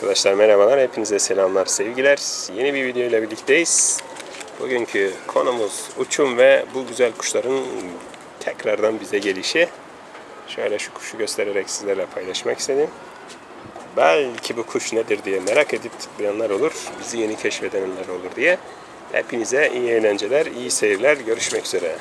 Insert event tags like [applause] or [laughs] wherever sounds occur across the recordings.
Arkadaşlar merhabalar, hepinize selamlar, sevgiler. Yeni bir video ile birlikteyiz. Bugünkü konumuz uçum ve bu güzel kuşların tekrardan bize gelişi. Şöyle şu kuşu göstererek sizlerle paylaşmak istedim. Belki bu kuş nedir diye merak edip tıklayanlar olur, bizi yeni keşfedenler olur diye. Hepinize iyi eğlenceler, iyi seyirler, görüşmek üzere.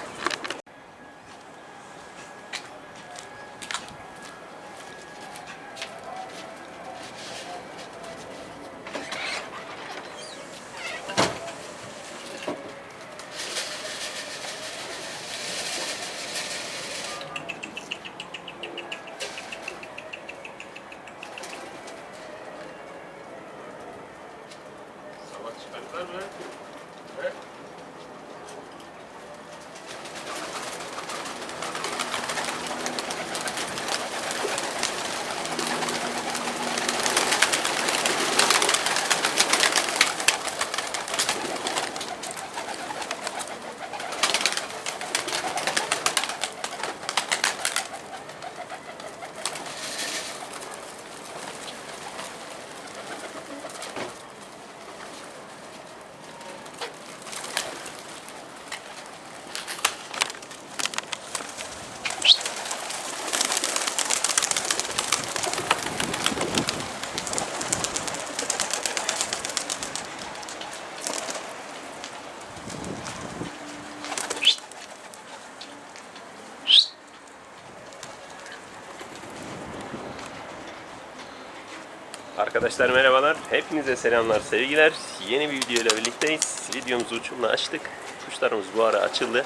Arkadaşlar merhabalar. Hepinize selamlar, sevgiler. Yeni bir video ile birlikteyiz. Videomuzu uçumla açtık. Kuşlarımız bu ara açıldı.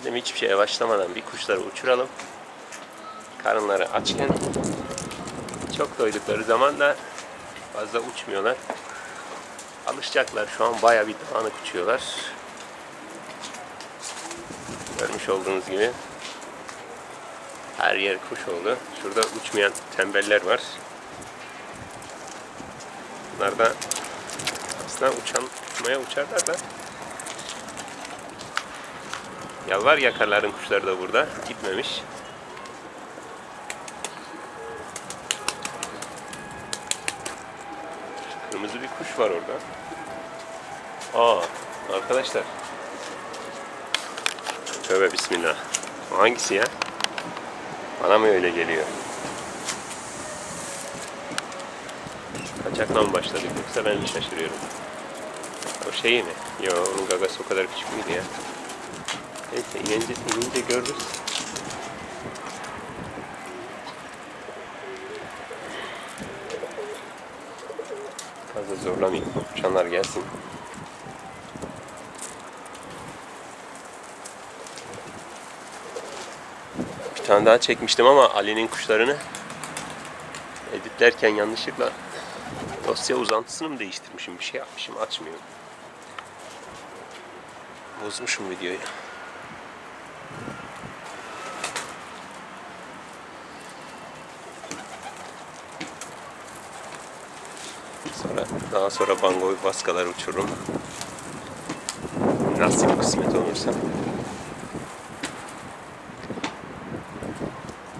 Dedim hiçbir şeye başlamadan bir kuşları uçuralım. Karınları açken çok doydukları zaman da fazla uçmuyorlar. Alışacaklar. Şu an baya bir dağınık uçuyorlar. Görmüş olduğunuz gibi her yer kuş oldu. Şurada uçmayan tembeller var. Bunlar da aslında uçan, uçmaya uçarlar da Yalvar yakarların kuşları da burada. Gitmemiş. Kırmızı bir kuş var orada. Aa, arkadaşlar. Tövbe bismillah. O hangisi ya? Bana mı öyle geliyor? Kaçakla mı başladık yoksa ben şaşırıyorum? O şey mi? Yo onun gagası o kadar küçük müydü ya? Neyse inince, inince görürüz. Fazla zorlamayayım. Uçanlar gelsin. Bir tane daha çekmiştim ama Ali'nin kuşlarını editlerken yanlışlıkla dosya uzantısını mı değiştirmişim? Bir şey yapmışım. Açmıyor. Bozmuşum videoyu. Sonra daha sonra bango baskalar uçururum. Nasip kısmet olursa.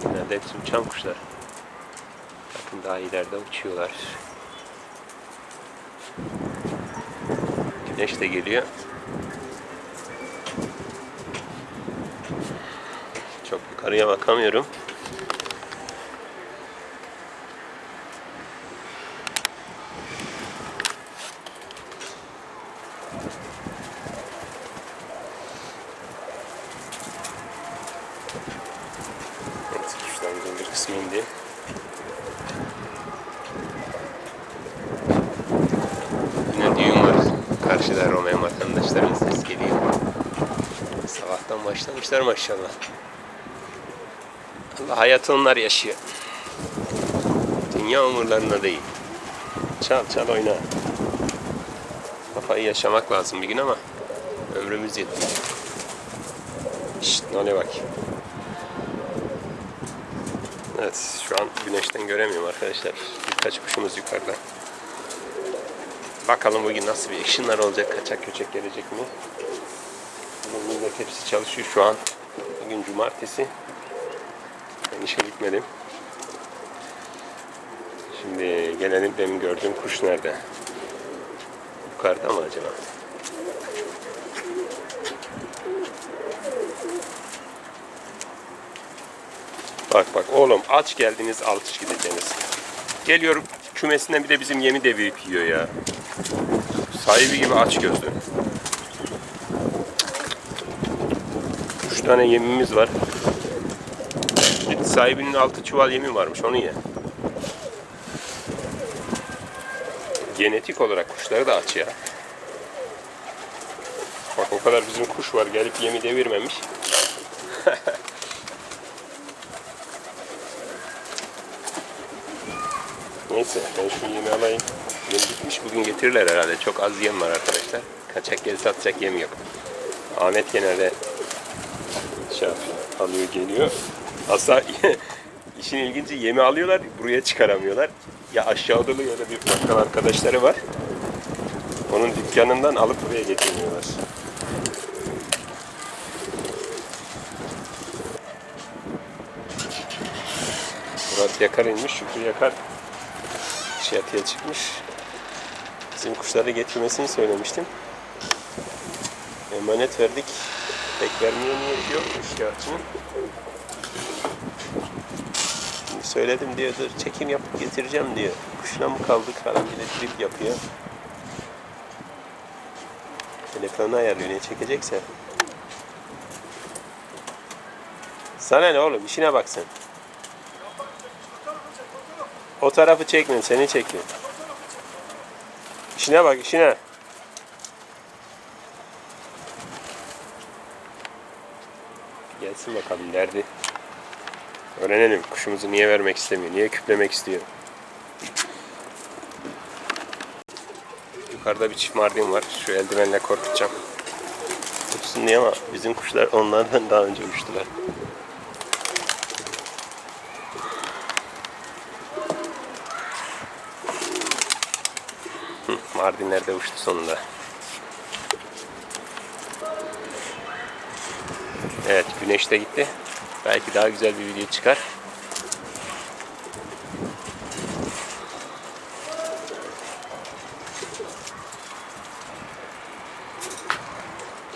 Genelde hepsi uçan kuşlar. Bakın daha ileride uçuyorlar. Güneş de geliyor. Çok yukarıya bakamıyorum. Evet, kuşlarımızın bir kısmı indi. Yine düğün var. Karşıda Romayan vatandaşların ses geliyor. Sabahtan başlamışlar maşallah. Allah hayatı onlar yaşıyor. Dünya umurlarında değil. Çal çal oyna. Kafayı yaşamak lazım bir gün ama ömrümüz yetmiyor. Şşt ne bak. Evet şu an güneşten göremiyorum arkadaşlar. Birkaç kuşumuz yukarıda. Bakalım bugün nasıl bir actionlar olacak, kaçak köçek gelecek mi? Bugün millet hepsi çalışıyor şu an. Bugün cumartesi. Ben işe gitmedim. Şimdi gelelim benim gördüğüm kuş nerede? Yukarıda mı acaba? Bak bak oğlum aç geldiniz alçış gideceğiniz. Geliyorum kümesinden bir de bizim yemi devirip yiyor ya. Sahibi gibi aç gözlü. Üç tane yemimiz var. Sahibinin altı çuval yemi varmış onu ye. Genetik olarak kuşları da aç ya. Bak o kadar bizim kuş var gelip yemi devirmemiş. [laughs] Neyse ben şu yemi alayım. Yem bitmiş bugün getirirler herhalde. Çok az yem var arkadaşlar. Kaçak gel satacak yem yok. Ahmet genelde şey alıyor geliyor. Aslında [laughs] işin ilginci yemi alıyorlar buraya çıkaramıyorlar. Ya aşağıda ya da bir bakkal arkadaşları var. Onun dükkanından alıp buraya getirmiyorlar. Murat Yakar inmiş, Şükrü Yakar çatıya çıkmış. Bizim kuşları getirmesini söylemiştim. Emanet verdik. Pek vermiyor niyeti yok şikayetçinin. Şimdi söyledim diyor, dur çekim yapıp getireceğim diyor. Kuşla mı kaldık falan bir de trip yapıyor. Telefonu ayarlıyor ne çekecekse. Sana ne oğlum işine bak sen. O tarafı çekmiyorum seni çekiyorum. İşine bak işine. Gelsin bakalım derdi. Öğrenelim kuşumuzu niye vermek istemiyor, niye küplemek istiyor. Yukarıda bir çift mardin var. Şu eldivenle korkutacağım. Uçsun diye ama bizim kuşlar onlardan daha önce uçtular. Mardinler de uçtu sonunda. Evet güneş de gitti. Belki daha güzel bir video çıkar.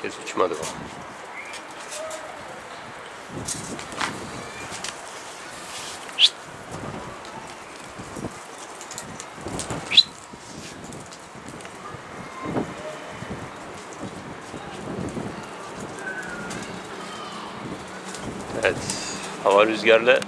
Kez uçmadı o. Evet. Hava rüzgarlı.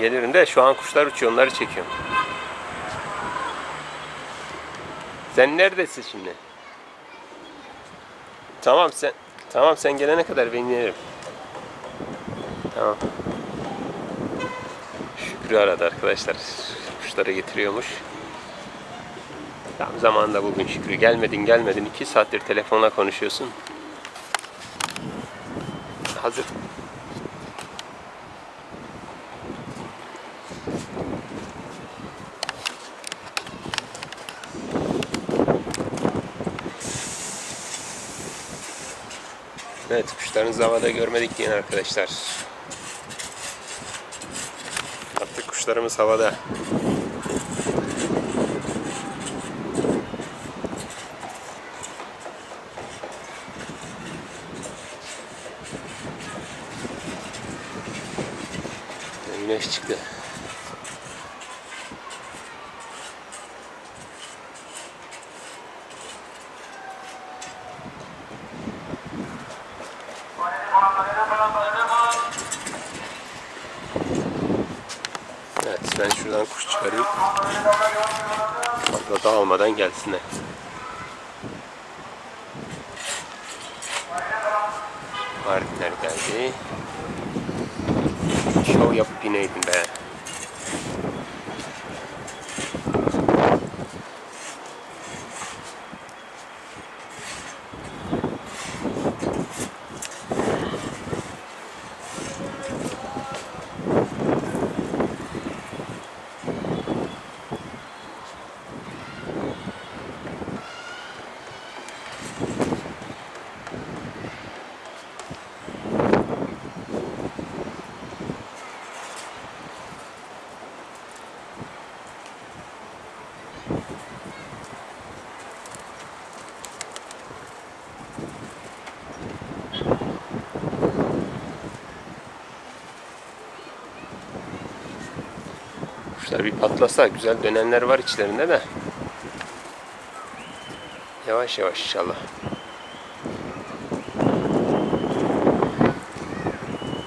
Gelirim şu an kuşlar uçuyor onları çekiyorum. Sen neredesin şimdi? Tamam sen tamam sen gelene kadar ben inerim. Tamam. Şükrü aradı arkadaşlar. Kuşları getiriyormuş. Tam zamanında bugün Şükrü gelmedin gelmedin. iki saattir telefonla konuşuyorsun. Hazır. Evet kuşlarınızı havada görmedik diyen arkadaşlar. Artık kuşlarımız havada. Güneş çıktı. Evet ben şuradan kuş çıkarayım. Fazla gelsinler. Mardinler geldi. Şov yapıp ineydin be. Kuşlar bir patlasa güzel dönenler var içlerinde de. Yavaş yavaş inşallah.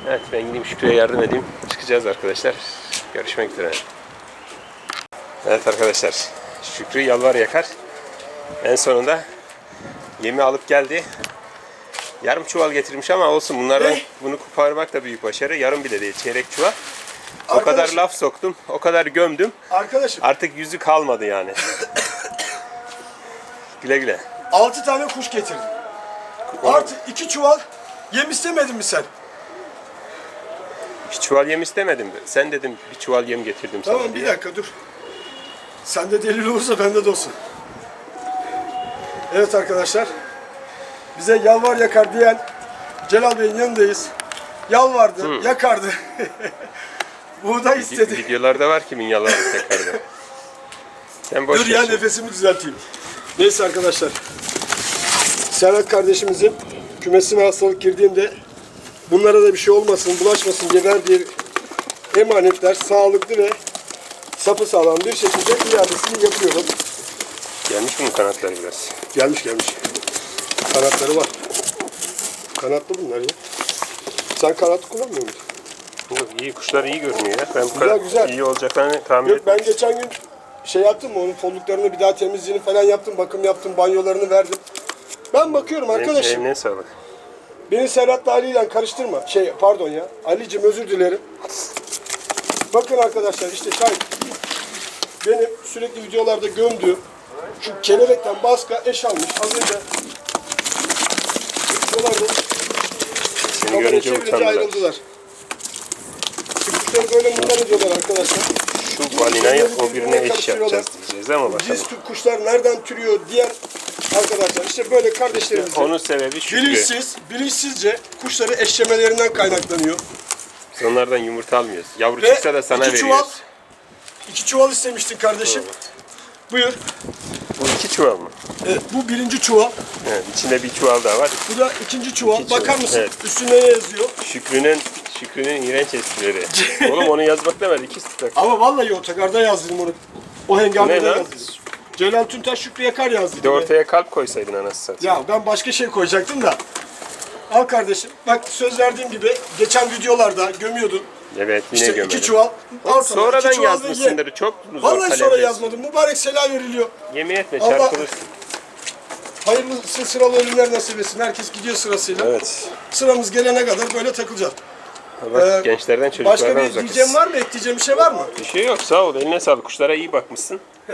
Evet ben gideyim Şükrü'ye yardım edeyim. Çıkacağız arkadaşlar. Görüşmek üzere. Evet arkadaşlar. Şükrü yalvar yakar. En sonunda yemi alıp geldi. Yarım çuval getirmiş ama olsun bunlardan Ne? bunu koparmak da büyük başarı. Yarım bile değil çeyrek çuval. O Arkadaşım- kadar laf soktum, o kadar gömdüm. Arkadaşım Artık yüzü kalmadı yani. [coughs] güle güle. 6 tane kuş getirdim. Artı 2 çuval yem istemedin mi sen? Bir çuval yem istemedim. Sen dedim bir çuval yem getirdim Tamam sana bir diye. dakika dur. Sende delil olursa bende de olsun. Evet arkadaşlar. Bize yalvar yakar diyen Celal Bey'in yanındayız. Yalvardı, yakardı. [laughs] Buğday istedi. Videolarda var kimin yalanı tekrarda. [laughs] Sen boş Dur ya şimdi. nefesimi düzelteyim. Neyse arkadaşlar. Serhat kardeşimizin kümesine hastalık girdiğinde bunlara da bir şey olmasın, bulaşmasın diye verdiği emanetler sağlıklı ve sapı sağlam bir şekilde iadesini yapıyorum. Gelmiş mi kanatları biraz? Gelmiş gelmiş. Kanatları var. Kanatlı bunlar ya. Sen kanat kullanmıyor musun? Yok, iyi kuşlar iyi görünüyor ya. Ben bu Güzel, kadar güzel. iyi olacaklarını tahmin Yok etmedim. ben geçen gün şey yaptım onun kolluklarını bir daha temizliğini falan yaptım. Bakım yaptım, banyolarını verdim. Ben bakıyorum arkadaşım. Eline sağlık. Beni Serhat'la Ali ile karıştırma. Şey pardon ya. Ali'cim özür dilerim. Bakın arkadaşlar işte şahit. Benim sürekli videolarda gömdüğüm şu kelebekten baska eş almış. Az önce videolarda kamerayı çevirince ayrıldılar. Şu kuşları böyle mutlar ediyorlar arkadaşlar. Şu balinayı o birine eş yapacağız diyeceğiz ama bakalım. Tür kuşlar nereden türüyor diyen arkadaşlar işte böyle kardeşlerimizin Onun sebebi Şükrü. bilinçsiz, bilinçsizce kuşları eşlemelerinden kaynaklanıyor. Biz onlardan yumurta almıyoruz. Yavru Ve çıksa da sana iki çuval- veriyoruz. İki çuval istemiştin kardeşim. Buyur. Bu iki çuval mı? Evet, bu birinci çuval. Evet, içinde bir çuval daha var. Bu da ikinci çuval. İki çuval, Bakar mısın? evet. Üstünde ne yazıyor? Şükrü'nün Şükrü'nün iğrenç esprileri. Oğlum onu yazmak demedi. iki sıkak. Ama vallahi otogarda yazdım onu. O Ne hengamede lan? yazdım. Celal Tüntaş Şükrü Yakar yazdı. Bir de ortaya kalp koysaydın anasını satayım. Ya ben başka şey koyacaktım da. Al kardeşim. Bak söz verdiğim gibi geçen videolarda gömüyordun. Evet yine İşte gömelim. iki çuval. Al sana. Sonradan iki çuval da ye. yazmışsındır. Çok zor Vallahi sonra kalemle. yazmadım. Mübarek selam veriliyor. Yemin etme Allah- çarpılırsın. Hayırlısı sıralı ölümler nasip etsin. Herkes gidiyor sırasıyla. Evet. Sıramız gelene kadar böyle takılacağız. Ee, gençlerden Başka çocuklardan bir uzakız. diyeceğim var mı? Ekleyeceğim bir şey var mı? Bir şey yok sağ ol eline sağlık. Kuşlara iyi bakmışsın. He.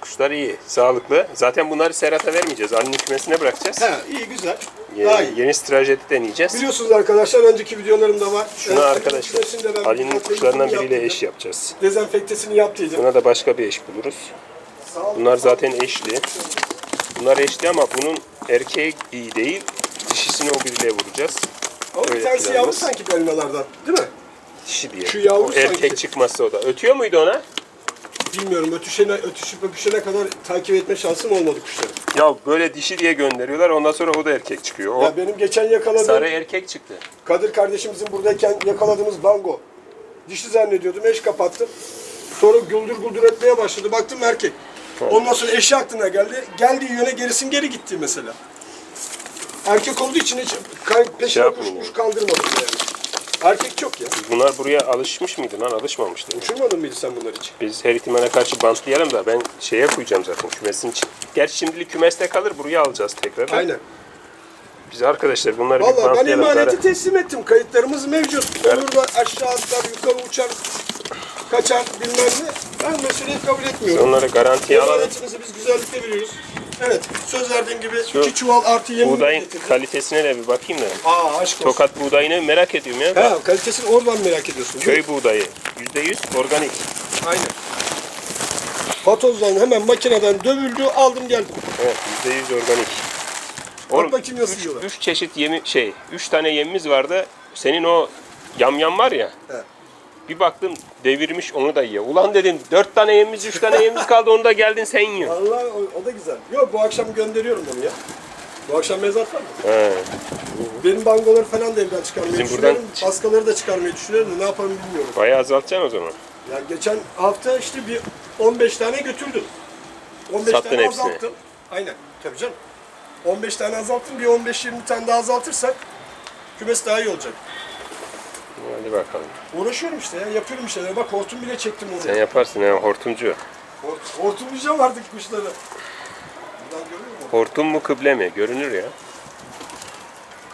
Kuşlar iyi, sağlıklı. Zaten bunları Serhat'a vermeyeceğiz. Ali'nin kümesine bırakacağız. He, iyi güzel. Ye- Daha iyi. yeni stratejide deneyeceğiz. Biliyorsunuz arkadaşlar önceki videolarımda var. Şunu Evet, arkadaşlar kümesinde ben Ali'nin kuşlarından biriyle yaptıydım. eş yapacağız. Dezenfektesini yaptıydım. Buna da başka bir eş buluruz. Sağ. Bunlar zaten eşli. Bunlar eşli ama bunun erkeği iyi değil. Dişisini o biriyle vuracağız. Ama bir öyle tanesi yavru planımız. sanki balinalardan. Değil mi? Dişi diye. Şu yavru o erkek sanki. çıkması o da. Ötüyor muydu ona? Bilmiyorum. Ötüşene, ötüşüp öpüşene kadar takip etme şansım olmadı kuşları. Ya böyle dişi diye gönderiyorlar. Ondan sonra o da erkek çıkıyor. O Ya benim geçen yakaladığım sarı erkek çıktı. Kadir kardeşimizin buradayken yakaladığımız bango. Dişi zannediyordum. Eş kapattım. Sonra güldür güldür etmeye başladı. Baktım erkek. Ondan sonra eşi aklına geldi. Geldiği yöne gerisin geri gitti mesela. Erkek olduğu için hiç kay- peşine kuş, Şey kuş kaldırmadım yani. Erkek çok ya. Bunlar buraya alışmış mıydı lan? Alışmamıştı. Uçurmadın mıydı sen bunlar için? Biz her ihtimale karşı bantlayalım da ben şeye koyacağım zaten kümesin için. Gerçi şimdilik kümeste kalır buraya alacağız tekrar. Aynen. Biz arkadaşlar bunları bir Vallahi ben bantlayalım. emaneti Kara- teslim ettim. Kayıtlarımız mevcut. Olur da aşağı atlar, yukarı uçar, kaçar bilmem ne. Ben meseleyi kabul etmiyorum. Onları garantiye alalım. Emanetinizi biz güzellikle veriyoruz. Evet, söz verdiğim gibi Şu iki çuval artı yemi Buğdayın getirdim. kalitesine de bir bakayım da. Aa aşk olsun. Tokat buğdayını merak ediyorum ya. Ha, kalitesini oradan merak ediyorsun. Köy buğdayı. %100 organik. Aynen. Patozdan hemen makineden dövüldü, aldım geldim. Evet %100 organik. Oğlum bakayım nasıl üç, yiyorlar. üç çeşit yemi şey, üç tane yemimiz vardı. Senin o yamyam var ya. He. Bir baktım devirmiş onu da yiyor. Ulan dedim dört tane yemimiz, üç tane yemimiz kaldı onu da geldin sen yiyorsun. Vallahi o, o da güzel. Yok bu akşam gönderiyorum onu ya. Bu akşam mezat var mı? He. Benim bangoları falan da evden çıkarmayı Bizim düşünüyorum. buradan- Baskaları da çıkarmayı düşünüyorum da ne yapalım bilmiyorum. Bayağı azaltacaksın o zaman. Yani geçen hafta işte bir 15 tane götürdüm. 15 Sattın tane hepsini. azalttım. Aynen. Tabii canım. 15 tane azalttım. Bir 15-20 tane daha azaltırsak kümes daha iyi olacak. Hadi bakalım. Uğraşıyorum işte ya. Yapıyorum şeyler. Bak hortum bile çektim onu. Sen yaparsın ha hortumcu. Hort, hortumlayacağım artık kuşları. Buradan görüyor musun? Hortum mu kıble mi? Görünür ya.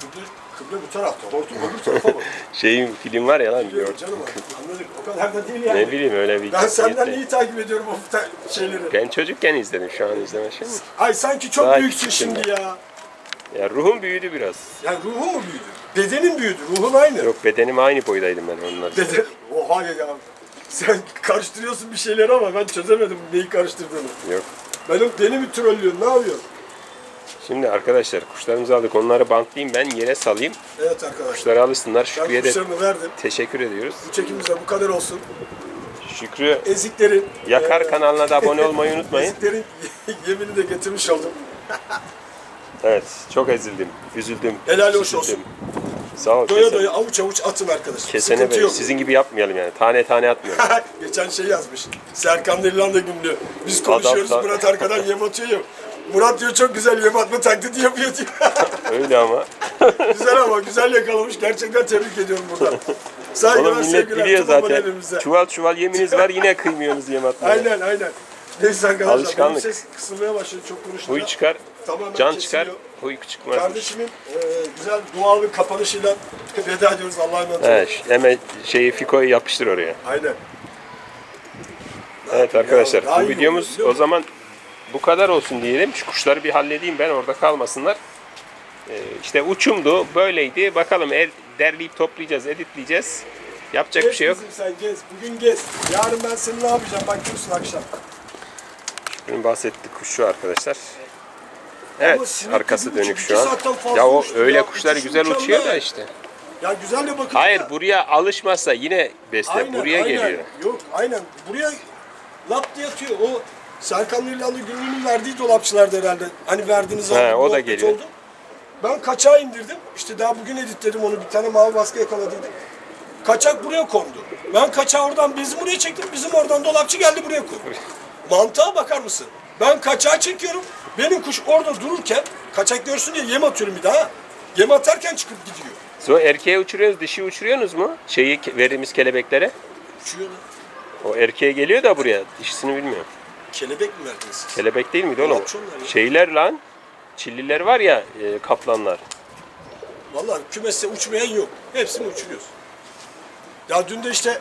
Kıble, kıble bu tarafta. Hortum öbür tarafa bak. [laughs] Şeyin film var ya lan. Biliyorum yor- canım anladık. O kadar da değil yani. Ne bileyim öyle bir Ben senden iyi takip ediyorum o ta- şeyleri. Ben çocukken izledim şu an izleme şey mi? Ay sanki çok Daha büyüksün şimdi ya. Ya ruhum büyüdü biraz. Yani ruhun mu büyüdü? Bedenin büyüdü, ruhun aynı. Yok bedenim aynı boydaydım ben onlar. Beden, oha ya. Sen karıştırıyorsun bir şeyleri ama ben çözemedim neyi karıştırdığını. Yok. Benim, beni mi trollüyorsun, ne yapıyorsun? Şimdi arkadaşlar kuşlarımızı aldık. Onları bantlayayım ben yere salayım. Evet arkadaşlar. Kuşları alışsınlar. Şükrü'ye de kuşlarımı verdim. teşekkür ediyoruz. Bu çekimimizde bu kadar olsun. Şükrü Eziklerin... Yakar eee, kanalına da abone [laughs] olmayı unutmayın. Eziklerin [laughs] yemini de getirmiş oldum. Evet çok ezildim. Üzüldüm. Helal hoş üzüldüm. olsun. Sağ ol. Doya doya avuç avuç atın arkadaşlar. Kesene Sıkıntı böyle. yok. Sizin gibi yapmayalım yani. Tane tane atmayalım. [laughs] Geçen şey yazmış. Serkan İrlanda günlüğü. Biz konuşuyoruz Adam da- Murat arkadan yem atıyor ya. Murat diyor çok güzel yem atma taklidi yapıyor diyor. [laughs] Öyle ama. [laughs] güzel ama güzel yakalamış. Gerçekten tebrik ediyorum buradan. Saygılar millet sevgiler biliyor tüm zaten. Çuval çuval yeminiz var yine kıymıyorsunuz yem atmaya. Aynen aynen. Neyse arkadaşlar benim Alışkanlık. ses kısılmaya başladı çok konuşunca. Huy çıkar, Tamamen can kesiliyor. çıkar, huy çıkmaz. Kardeşimin e, güzel bir kapanışıyla [laughs] veda ediyoruz Allah'a emanet olun. Ş- hemen şeyi Fiko'yu yapıştır oraya. Aynen. Evet arkadaşlar daha bu iyi videomuz oluyor, o zaman bu kadar olsun diyelim. Şu kuşları bir halledeyim ben orada kalmasınlar. Ee, işte uçumdu böyleydi. Bakalım el derleyip toplayacağız, editleyeceğiz. Yapacak bir Gez şey yok. kızım sen gez. Bugün gez. Yarın ben seni ne yapacağım bak görürsün akşam. Benim bahsettiğim kuş şu arkadaşlar. Evet arkası dönük İki şu an. Ya o öyle kuşlar güzel uçuyor da işte. Ya güzel de bakın. Hayır ya. buraya alışmazsa yine besle Aynen, buraya aynen. geliyor. Yok aynen. Buraya lap diye atıyor. O Serkan İrlanda günlüğünün verdiği dolapçılarda herhalde. Hani verdiğiniz zaman o da geliyor. Oldu. Ben kaçağı indirdim. İşte daha bugün editledim onu. Bir tane mavi baskı yakaladıydım. Kaçak buraya kondu. Ben kaçağı oradan bizim buraya çektim. Bizim oradan dolapçı geldi buraya koydu. [laughs] Mantığa bakar mısın? Ben kaçağı çekiyorum. Benim kuş orada dururken kaçak görsün diye yem atıyorum bir daha. Yem atarken çıkıp gidiyor. Sonra erkeğe uçuruyoruz, dişi uçuruyorsunuz mu? Şeyi verdiğimiz kelebeklere. Uçuyor lan. O erkeğe geliyor da buraya. Dişisini bilmiyorum. Kelebek mi verdiniz? Kelebek değil miydi oğlum? Ya. Şeyler lan. Çilliler var ya e, kaplanlar. Vallahi kümeste uçmayan yok. Hepsini uçuruyoruz. Ya dün de işte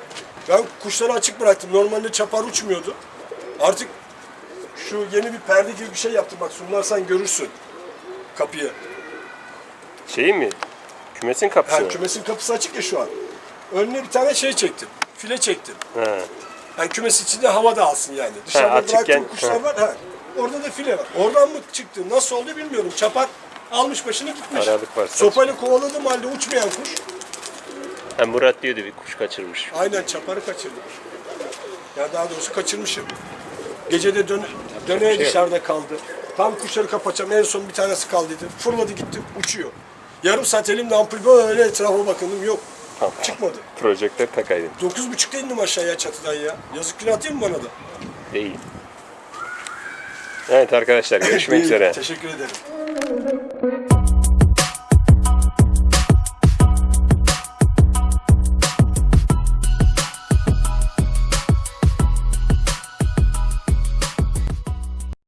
ben kuşları açık bıraktım. Normalde çapar uçmuyordu. Artık şu yeni bir perde gibi bir şey yaptım. Bak sunlarsan görürsün kapıyı. Şeyi mi? Kümesin kapısı mı? kümesin kapısı açık ya şu an. Önüne bir tane şey çektim. File çektim. Ha. Yani kümes içinde hava da alsın yani. Dışarıda açıkken- bıraktığım kuşlar ha. var. Ha. Orada da file var. Oradan mı çıktı? Nasıl oldu bilmiyorum. Çapar almış başını gitmiş. Aralık var. Sopayla kovaladığım halde uçmayan kuş Ha, Murat diyordu bir kuş kaçırmış. Aynen çaparı kaçırdım. Ya daha doğrusu kaçırmışım. Gece de dön döne şey dışarıda kaldı. Tam kuşları kapatacağım. En son bir tanesi kaldıydı. Fırladı gitti. Uçuyor. Yarım saat elimle ampul böyle etrafa bakındım. Yok. Tamam. Çıkmadı. Projektör takaydın. Dokuz buçukta indim aşağıya çatıdan ya. Yazık günah değil mi bana da? Değil. Evet arkadaşlar görüşmek [laughs] üzere. Teşekkür ederim.